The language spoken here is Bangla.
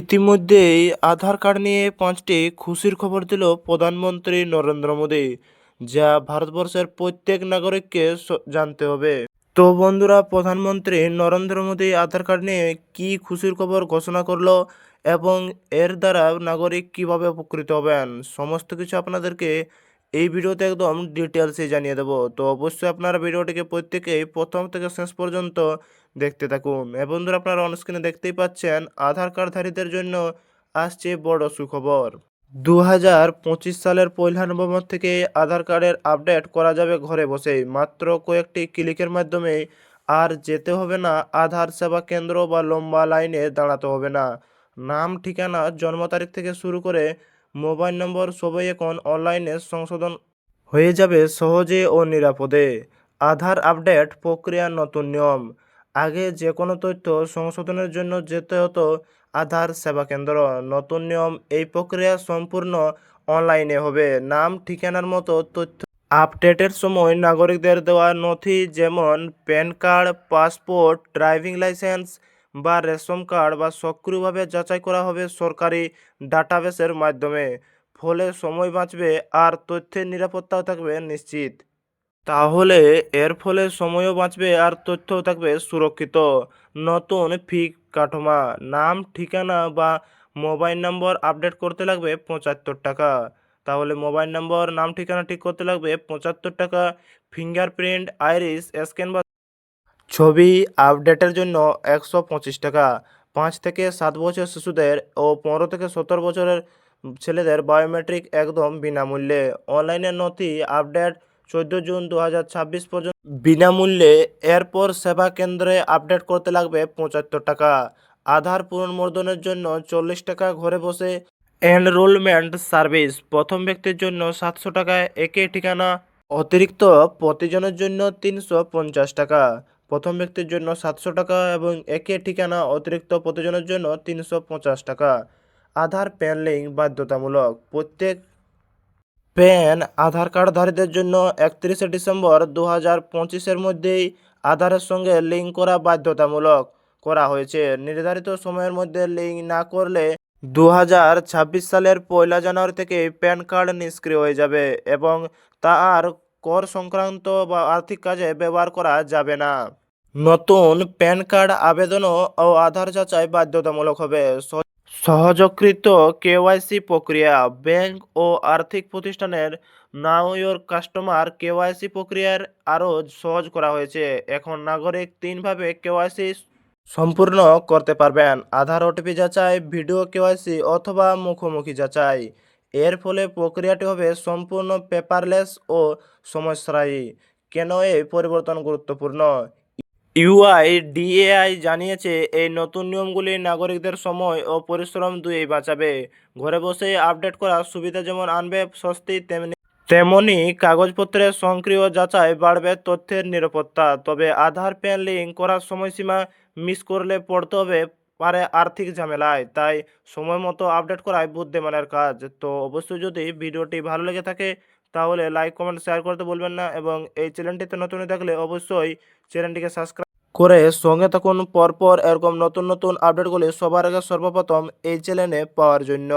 ইতিমধ্যেই আধার কার্ড নিয়ে পাঁচটি খুশির খবর দিল প্রধানমন্ত্রী নরেন্দ্র মোদী, যা ভারতবর্ষের প্রত্যেক নাগরিককে জানতে হবে। তো বন্ধুরা, প্রধানমন্ত্রী নরেন্দ্র মোদী আধার কার্ড নিয়ে কি খুশির খবর ঘোষণা করল এবং এর দ্বারা নাগরিক কীভাবে উপকৃত হবেন, সমস্ত কিছু আপনাদেরকে এই ভিডিওতে একদম ডিটেলসে জানিয়ে দেবো। তো অবশ্যই আপনারা ভিডিওটিকে প্রত্যেকেই প্রথম থেকে শেষ পর্যন্ত দেখতে থাকুন। এবং বন্ধুরা, আপনারা অনস্ক্রিনে দেখতেই পাচ্ছেন, আধার কার্ডধারীদের জন্য আসছে বড় সুখবর। দু হাজার পঁচিশ সালের পয়লা নভেম্বর থেকে আধার কার্ডের আপডেট করা যাবে ঘরে বসেই। মাত্র কয়েকটি ক্লিকের মাধ্যমে আর যেতে হবে না, আধার সেবা কেন্দ্র বা লম্বা লাইনে দাঁড়াতে হবে না। নাম, ঠিকানা, জন্ম তারিখ থেকে শুরু করে মোবাইল নম্বর সবই এখন অনলাইনে সংশোধন হয়ে যাবে সহজে ও নিরাপদে। আধার আপডেট প্রক্রিয়ার নতুন নিয়ম। আগে যে কোনো তথ্য সংশোধনের জন্য যেতে হতো আধার সেবা কেন্দ্র। নতুন নিয়ম এই প্রক্রিয়া সম্পূর্ণ অনলাইনে হবে। নাম, ঠিকানার মতো তথ্য আপডেটের সময় নাগরিকদের দেওয়া নথি যেমন PAN card, passport, driving licence বা রেশন কার্ড বা সক্রিয়ভাবে যাচাই করা হবে সরকারি ডাটাবেসের মাধ্যমে। ফলে সময় বাঁচবে আর তথ্যের নিরাপত্তাও থাকবে নিশ্চিত। তাহলে এর ফলে সময়ও বাঁচবে আর তথ্যও থাকবে সুরক্ষিত। নতুন ফি কাঠামো, নাম, ঠিকানা বা মোবাইল নম্বর আপডেট করতে লাগবে পঁচাত্তর টাকা। তাহলে মোবাইল নম্বর, নাম, ঠিকানা ঠিক করতে লাগবে পঁচাত্তর টাকা। ফিঙ্গারপ্রিন্ট আইরিস স্ক্যান বা ছবি আপডেটের জন্য একশো পঁচিশ টাকা। পাঁচ থেকে সাত বছর শিশুদের ও পনেরো থেকে সতেরো বছরের ছেলেদের বায়োমেট্রিক একদম বিনামূল্যে। অনলাইনে নথি, আপডেট চোদ্দ জুন দু হাজার ছাব্বিশ পর্যন্ত। বিনামূল্যে এরপর সেবা কেন্দ্রে আপডেট করতে লাগবে পঁচাত্তর টাকা। আধার পুনর্মুদ্রণের জন্য চল্লিশ টাকা ঘরে বসে এনরোলমেন্ট সার্ভিস। প্রথম ব্যক্তির জন্য সাতশো টাকায় একই ঠিকানা। অতিরিক্ত প্রতিজনের জন্য তিনশো পঞ্চাশ টাকা। প্রথম ব্যক্তির জন্য সাতশো টাকা এবং একই ঠিকানা অতিরিক্ত প্রতিজনের জন্য তিনশো পঞ্চাশ টাকা। আধার প্যান লিঙ্ক বাধ্যতামূলক। প্রত্যেক প্যান আধার কার্ডধারীদের জন্য একত্রিশে ডিসেম্বর দু হাজার পঁচিশের মধ্যেই আধারের সঙ্গে লিঙ্ক করা বাধ্যতামূলক করা হয়েছে। নির্ধারিত সময়ের মধ্যে লিঙ্ক না করলে দু হাজার ছাব্বিশ সালের পয়লা জানুয়ারি থেকে প্যান কার্ড নিষ্ক্রিয় হয়ে যাবে এবং তা আর কর সংক্রান্ত বা আর্থিক কাজে ব্যবহার করা যাবে না। নতুন প্যান কার্ড আবেদনও ও আধার যাচাই বাধ্যতামূলক হবে। সহজকৃত কেওয়াইসি প্রক্রিয়া, ব্যাংক ও আর্থিক প্রতিষ্ঠানের নাও ইয়োর কাস্টমার কেওয়াইসি প্রক্রিয়ার আরও সহজ করা হয়েছে। এখন নাগরিক তিনভাবে কেওয়াইসি সম্পূর্ণ করতে পারবেন। আধার ওটিপি যাচাই, ভিডিও কেওয়াইসি অথবা মুখোমুখি যাচাই। এর ফলে প্রক্রিয়াটি হবে সম্পূর্ণ পেপারলেস ও সমস্যায়ী কেন এই পরিবর্তন গুরুত্বপূর্ণ? ইউআই ডিএআই জানিয়েছে, এই নতুন নিয়মগুলি নাগরিকদের সময় ও পরিশ্রম দুই বাঁচাবে। ঘরে বসে আপডেট করার সুবিধা যেমন আনবে স্বস্তি, তেমনি তেমনি কাগজপত্রের সক্রিয় যাচাই বাড়বে তথ্যের নিরাপত্তা। তবে আধার প্যান লিঙ্ক করার সময়সীমা মিস করলে পড়তে হবে পারে আর্থিক ঝামেলায়। তাই সময় মতো আপডেট করাই বুদ্ধিমানের কাজ। তো অবশ্যই যদি ভিডিওটি ভালো লেগে থাকে, তাহলে লাইক, কমেন্ট, শেয়ার করতে বলবেন না। এবং এই চ্যানেলটিতে নতুন থাকলে অবশ্যই চ্যানেলটিকে সাবস্ক্রাইব করে সঙ্গে থাকুন। পরপর এরকম নতুন নতুন আপডেটগুলি সবার আগে সর্বপ্রথম এই চ্যানেলে পাওয়ার জন্য।